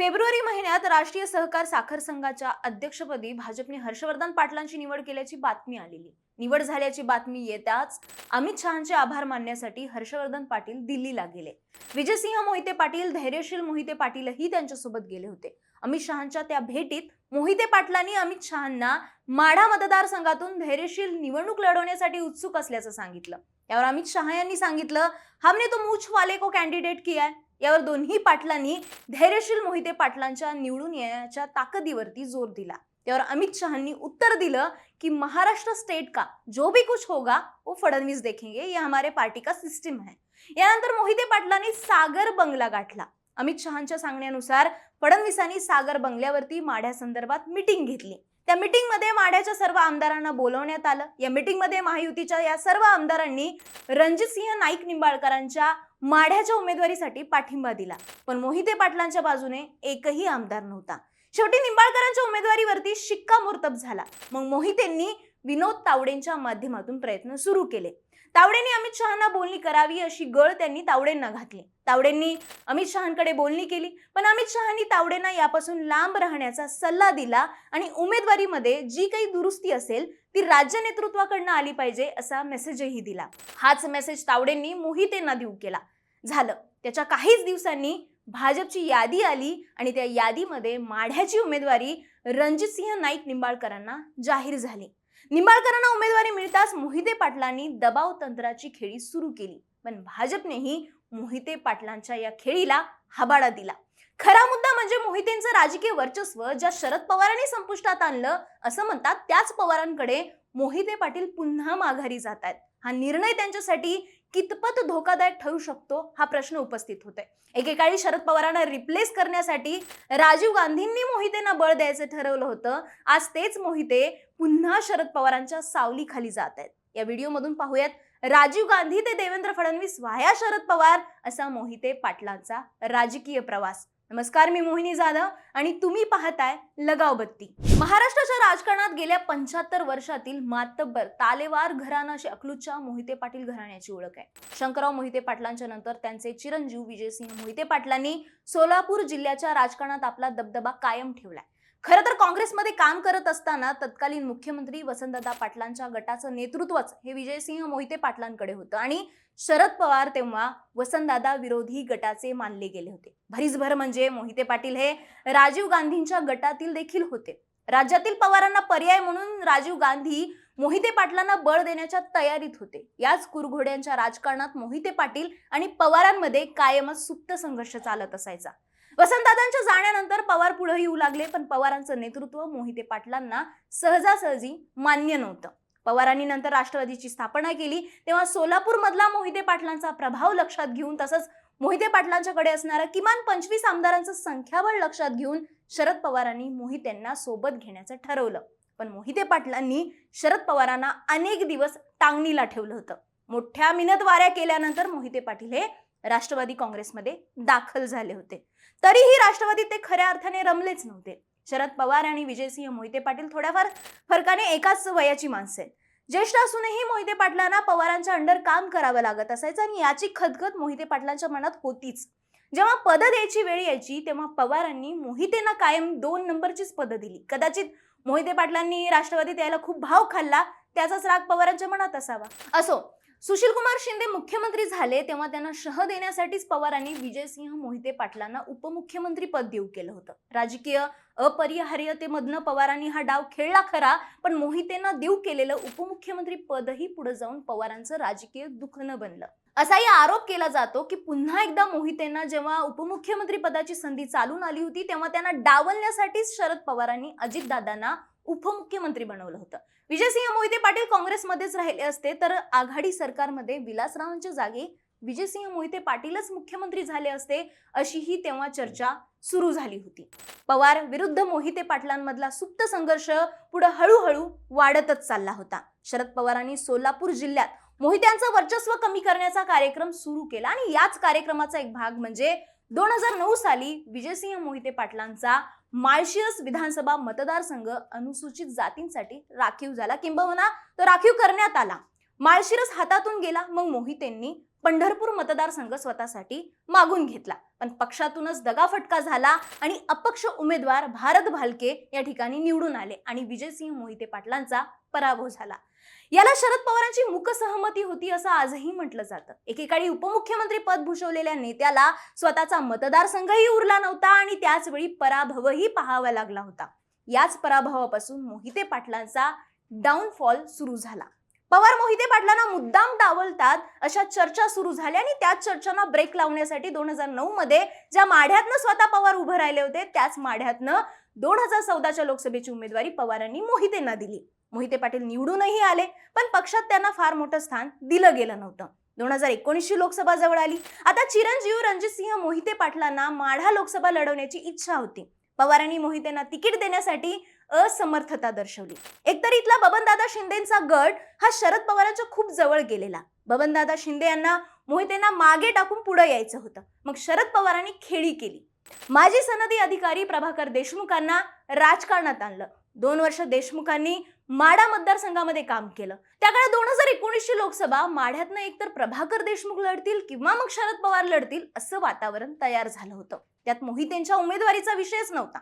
February महिन्यात राष्ट्रीय सहकार साखर संघाच्या अध्यक्षपदी भाजपने हर्षवर्धन पाटलांची निवड केल्याची बातमी आलेली. निवड झाल्याची बातमी येताच अमित शहाचे आभार मानण्यासाठी हर्षवर्धन पाटील दिल्लीला गेले. विजयसिंह मोहिते पाटील धैर्यशील मोहिते पाटीलही त्यांच्यासोबत गेले होते. अमित शहांच्या त्या भेटीत मोहिते पाटलांनी अमित शहांना माढा मतदारसंघातून धैर्यशील निवडणूक लढवण्यासाठी उत्सुक असल्याचं सांगितलं. यावर अमित शहा यांनी सांगितलं हमने तो मूछ वाले को कॅन्डिडेट किया है. यावर दोन्ही पाटलांनी धैर्यशील मोहिते पाटलांच्या निवडून येण्याच्या ताकदीवरती जोर दिला. त्यावर अमित शहांनी उत्तर दिलं कि महाराष्ट्र स्टेट का? जो भी कुछ होगा वो फडणवीस देखेंगे. ये हमारे पार्टी का सिस्टम है. यानंतर मोहिते पाटलांनी सागर बंगला गाठला. अमित शहांच्या सांगण्यानुसार फडणवीसांनी सागर बंगल्यावरती माढ्यासंदर्भात मिटिंग घेतली. त्या मीटिंगमध्ये माढ्याच्या सर्व आमदारांना बोलवण्यात आलं. या मीटिंगमध्ये महायुतीच्या या सर्व आमदारांनी रणजितसिंह नाईक निंबाळकरांच्या माढ्याच्या उमेदवारीसाठी पाठिंबा दिला. पण मोहिते पाटलांच्या बाजूने एकही आमदार नव्हता. शेवटी निंबाळकरांच्या उमेदवारीवरती शिक्कामोर्तब झाला. मग मोहितेंनी विनोद तावडेंच्या माध्यमातून प्रयत्न सुरू केले. तावडेंनी अमित शहांना बोलणी करावी अशी गळ त्यांनी तावडेंना घातली. तावडेंनी अमित शहांकडे बोलणी केली पण अमित शहांनी तावडेंना यापासून लांब राहण्याचा सल्ला दिला आणि उमेदवारीमध्ये जी काही दुरुस्ती असेल ती राज्य नेतृत्वाकडनं आली पाहिजे असा मेसेजही दिला. हाच मेसेज तावडेंनी मोहितेंना देऊ केला. झालं. त्याच्या काहीच दिवसांनी भाजपची यादी आली आणि त्या यादीमध्ये माढ्याची उमेदवारी रणजितसिंह नाईक निंबाळकरांना जाहीर झाली. निंबाळकरांना उमेदवारी मिळताच मोहिते पाटलांनी दबाव तंत्राची खेळी सुरू केली. पण भाजपनेही मोहिते पाटलांच्या या खेळीला हबाडा दिला. खरा मुद्दा म्हणजे मोहितेंचं राजकीय वर्चस्व ज्या शरद पवारांनी संपुष्टात आणलं असं म्हणतात त्याच पवारांकडे मोहिते पाटील पुन्हा माघारी जात आहेत हा निर्णय त्यांच्यासाठी कितपत धोकादायक ठरू शकतो हा प्रश्न उपस्थित होतोय. एकेकाळी शरद पवारांना रिप्लेस करण्यासाठी राजीव गांधींनी मोहितेंना बळ द्यायचं ठरवलं होतं. आज तेच मोहिते पुन्हा शरद पवारांच्या सावलीखाली जात आहेत. या व्हिडिओमधून पाहूयात राजीव गांधी ते देवेंद्र फडणवीस वाया शरद पवार असा मोहिते पाटलांचा राजकीय प्रवास. नमस्कार मी मोहिनी जाधव आणि तुम्ही पाहताय लगाव बत्ती. महाराष्ट्राच्या राजकारणात गेल्या पंच्याहत्तर वर्षातील मातब्बर तालेवार घराणा अकलूजच्या मोहिते पाटील घराण्याची ओळख आहे. शंकरराव मोहिते पाटलांच्या नंतर त्यांचे चिरंजीव विजयसिंह मोहिते पाटलांनी सोलापूर जिल्ह्याच्या राजकारणात आपला दबदबा कायम ठेवलाय. खरं तर काँग्रेसमध्ये काम करत असताना तत्कालीन मुख्यमंत्री वसंतदादा पाटलांच्या गटाचं नेतृत्वच हे विजयसिंह मोहिते पाटलांकडे होतं. आणि शरद पवार तेव्हा वसंतदादा विरोधी गटाचे मानले गेले होते. भरीसभर म्हणजे मोहिते पाटील हे राजीव गांधींच्या गटातील देखील होते. राज्यातील पवारांना पर्याय म्हणून राजीव गांधी मोहिते पाटलांना बळ देण्याच्या तयारीत होते. याच कुरघोड्यांच्या राजकारणात मोहिते पाटील आणि पवारांमध्ये कायमच सुप्त संघर्ष चालत असायचा. वसंतदादांच्या जाण्यानंतर पवार पुढे येऊ लागले पण पवारांचं नेतृत्व मोहिते पाटलांना सहजासहजी मान्य नव्हतं. पवारांनी नंतर राष्ट्रवादीची स्थापना केली तेव्हा सोलापूरमधला मोहिते पाटलांचा प्रभाव लक्षात घेऊन तसंच मोहिते पाटलांच्याकडे असणारा किमान पंचवीस आमदारांचं संख्याबळ लक्षात घेऊन शरद पवारांनी मोहितेंना सोबत घेण्याचं ठरवलं. पण मोहिते पाटलांनी शरद पवारांना अनेक दिवस टांगणीला ठेवलं होतं. मोठ्या मिनत वाऱ्या केल्यानंतर मोहिते पाटील हे राष्ट्रवादी काँग्रेसमध्ये दाखल झाले होते. तरीही राष्ट्रवादी ते खऱ्या अर्थाने रमलेच नव्हते. शरद पवार आणि विजयसिंह मोहिते पाटील थोड्याफार फरकाने एकाच वयाची माणसं आहेत. ज्येष्ठ असूनही मोहिते पाटलांना पवारांच्या अंडर काम करावं लागत असायचं आणि याची खदखद मोहिते पाटलांच्या मनात होतीच. जेव्हा पद द्यायची वेळ यायची तेव्हा पवारांनी मोहितेंना कायम दोन नंबरचीच पदं दिली. कदाचित मोहिते पाटलांनी राष्ट्रवादीत यायला खूप भाव खाल्ला त्याचाच राग पवारांच्या मनात असावा. असो सुशील कुमार शिंदे मुख्यमंत्री झाले तेव्हा त्यांना शह देण्यासाठीच पवारांनी विजयसिंह मोहिते पाटलांना उपमुख्यमंत्री पद देऊ केलं होतं. राजकीय अपरिहार्यतेमधनं पवारांनी हा डाव खेळला खरा पण मोहितेंना देऊ केलेलं उपमुख्यमंत्री पदही पुढे जाऊन पवारांचं राजकीय दुखणं बनलं. असाही आरोप केला जातो की पुन्हा एकदा मोहितेंना जेव्हा उपमुख्यमंत्री पदाची संधी चालून आली होती तेव्हा त्यांना डावलण्यासाठीच शरद पवारांनी अजितदादांना उपमुख्यमंत्री बनवलं होतं. विजयसिंह मोहिते पाटील काँग्रेसमध्येच राहिले असते तर आघाडी सरकारमध्ये विलासरावांच्या जागी विजयसिंह मोहिते पाटीलच मुख्यमंत्री झाले असते अशीही तेव्हा चर्चा सुरू झाली होती. पवार विरुद्ध मोहिते पाटलांमधला सुप्त संघर्ष पुढे हळूहळू वाढतच चालला होता. शरद पवारांनी सोलापूर जिल्ह्यात मोहित्यांचं वर्चस्व कमी करण्याचा कार्यक्रम सुरू केला आणि याच कार्यक्रमाचा एक भाग म्हणजे दोन हजार नऊ साली विजयसिंह मोहिते पाटलांचा माळशिरस विधानसभा मतदारसंघ अनुसूचित जातींसाठी राखीव झाला. किंबहुना तो राखीव करण्यात आला. माळशिरस हातातून गेला. मग मोहितेंनी पंढरपूर मतदारसंघ स्वतःसाठी मागून घेतला. पण पक्षातूनच दगाफटका झाला आणि अपक्ष उमेदवार भारत भालके या ठिकाणी निवडून आले आणि विजयसिंह मोहिते पाटलांचा पराभव झाला. याला शरद पवारांची मुक सहमती होती असं आजही म्हटलं जातं. एकेकाळी उपमुख्यमंत्री पद भूषवलेल्या नेत्याला स्वतःचा मतदारसंघही उरला नव्हता आणि त्याचवेळी पराभवही पाहावा लागला होता. याच पराभवापासून मोहिते पाटलांचा डाऊनफॉल सुरू झाला. पवार मोहिते पाटलांना मुद्दाम डावलतात अशा चर्चा सुरू झाल्या आणि त्याच चर्चांना ब्रेक लावण्यासाठी दोन हजार नऊ मध्ये ज्या माढ्यातनं स्वतः पवार उभं राहिले होते त्याच माढ्यातनं दोन हजार चौदाच्या लोकसभेची उमेदवारी पवारांनी मोहितेंना दिली. मोहिते पाटील निवडूनही आले पण पक्षात त्यांना फार मोठं स्थान दिलं गेलं नव्हतं. दोन हजार एकोणीसची लोकसभा जवळ आली. आता चिरंजीव रणजित सिंह मोहिते पाटलांना माढा लोकसभा लढवण्याची इच्छा होती. पवारांनी मोहितेंना तिकीट देण्यासाठी असमर्थता दर्शवली. एकतर इथला बबनदादा शिंदेचा गट हा शरद पवारांच्या खूप जवळ गेलेला. बबनदादा शिंदे यांना मोहितेंना मागे टाकून पुढे यायचं होतं. मग शरद पवारांनी खेळी केली. माजी सनदी अधिकारी प्रभाकर देशमुखांना राजकारणात आणलं. दोन वर्ष देशमुखांनी माडा मतदारसंघामध्ये काम केलं. त्या काळात दोन हजार एकोणीसची लोकसभा माढ्यातनं एकतर प्रभाकर देशमुख लढतील किंवा मग शरद पवार लढतील असं वातावरण तयार झालं होतं. त्यात मोहितेंच्या उमेदवारीचा विषयच नव्हता.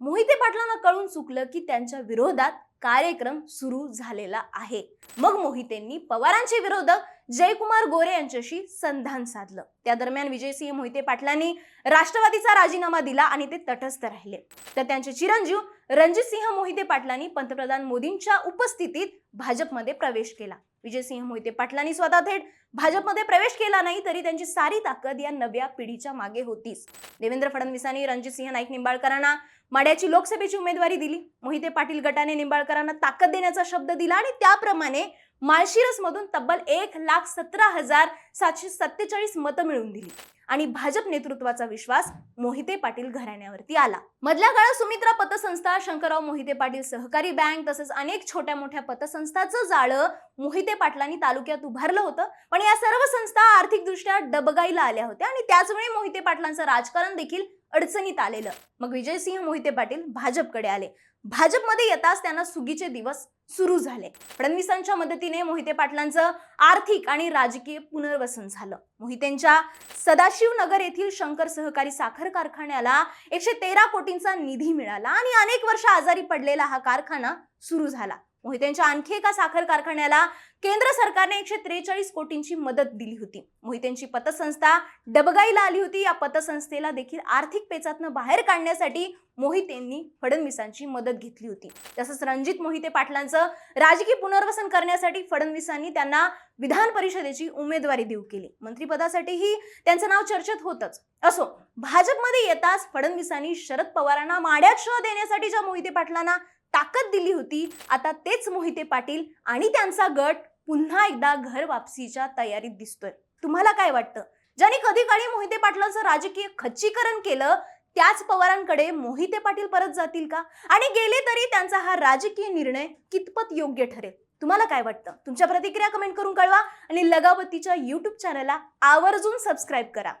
मोहिते पाटलांना कळून चुकलं की त्यांच्या विरोधात कार्यक्रम सुरू झालेला आहे. मग मोहितेंनी पवारांचे विरोधक जयकुमार गोरे यांच्याशी संधान साधलं. त्या दरम्यान विजयसिंह मोहिते पाटलांनी राष्ट्रवादीचा राजीनामा दिला आणि ते तटस्थ राहिले. तर त्यांचे चिरंजीव रणजितसिंह मोहिते पाटलांनी पंतप्रधान मोदींच्या उपस्थितीत भाजपमध्ये प्रवेश केला. विजयसिंह मोहिते पाटलांनी स्वतः थेट भाजपमध्ये प्रवेश केला नाही तरी त्यांची सारी ताकद या नव्या पिढीच्या मागे होतीच. देवेंद्र फडणवीसांनी रणजितसिंह नाईक निंबाळकरांना माड्याची लोकसभेची उमेदवारी दिली. मोहिते पाटील गटाने निंबाळकरांना ताकद देण्याचा शब्द दिला आणि त्याप्रमाणे माळशिरस मधून तब्बल एक लाख सतरा हजार सातशे सत्तेचाळीस मतं मिळवून दिली. आणि भाजप नेतृत्वाचा विश्वास मोहिते पाटील घराण्यावरती आला. मधल्या काळात सुमित्रा पतसंस्था शंकरराव मोहिते पाटील सहकारी बँक तसंच अनेक छोट्या मोठ्या पतसंस्थाचं जाळं मोहिते पाटलांनी तालुक्यात उभारलं होतं. पण या सर्व संस्था आर्थिकदृष्ट्या डबगाईला आल्या होत्या आणि त्याचवेळी मोहिते पाटलांचं राजकारण देखील अडचणीत आलेलं. मग विजयसिंह मोहिते पाटील भाजपकडे आले. भाजपमध्ये येताच त्यांना सुगीचे दिवस सुरू झाले. फडणवीसांच्या मदतीने मोहिते पाटलांचं आर्थिक आणि राजकीय पुनर्वसन झालं. मोहितेंच्या सदाशिव नगर येथील शंकर सहकारी साखर कारखान्याला एकशे तेरा कोटींचा निधी मिळाला आणि अनेक वर्ष आजारी पडलेला हा कारखाना सुरू झाला. मोहित्यांच्या आणखी एका साखर कारखान्याला केंद्र सरकारने एकशे त्रेचाळीस कोटींची मदत दिली होती. मोहित्यांची पतसंस्था डबगाईला आली होती. या पतसंस्थेला देखील आर्थिक पेचातनं बाहेर काढण्यासाठी मोहितेंनी फडणवीसांची मदत घेतली होती. तसंच रणजित मोहिते पाटलांचं राजकीय पुनर्वसन करण्यासाठी फडणवीसांनी त्यांना विधान परिषदेची उमेदवारी देऊ केली. मंत्रिपदासाठीही त्यांचं नाव चर्चेत होतच. असो भाजपमध्ये येताच फडणवीसांनी शरद पवारांना माड्यात शह देण्यासाठी ज्या मोहिते पाटलांना ताकद दिली होती. आता तेच मोहिते पाटील आणि त्यांचा गट पुन्हा एकदा घर वापसीच्या तयारीत दिसतोय. तुम्हाला काय वाटतं? ज्यांनी कधी काळी मोहिते पाटलांचं राजकीय खच्चीकरण केलं त्याच पवारांकडे मोहिते पाटील परत जातील का? आणि गेले तरी त्यांचा हा राजकीय निर्णय कितपत योग्य ठरेल? तुम्हाला काय वाटतं? तुमच्या प्रतिक्रिया कमेंट करून कळवा आणि लगावतीच्या युट्यूब चॅनलला आवर्जून सबस्क्राईब करा.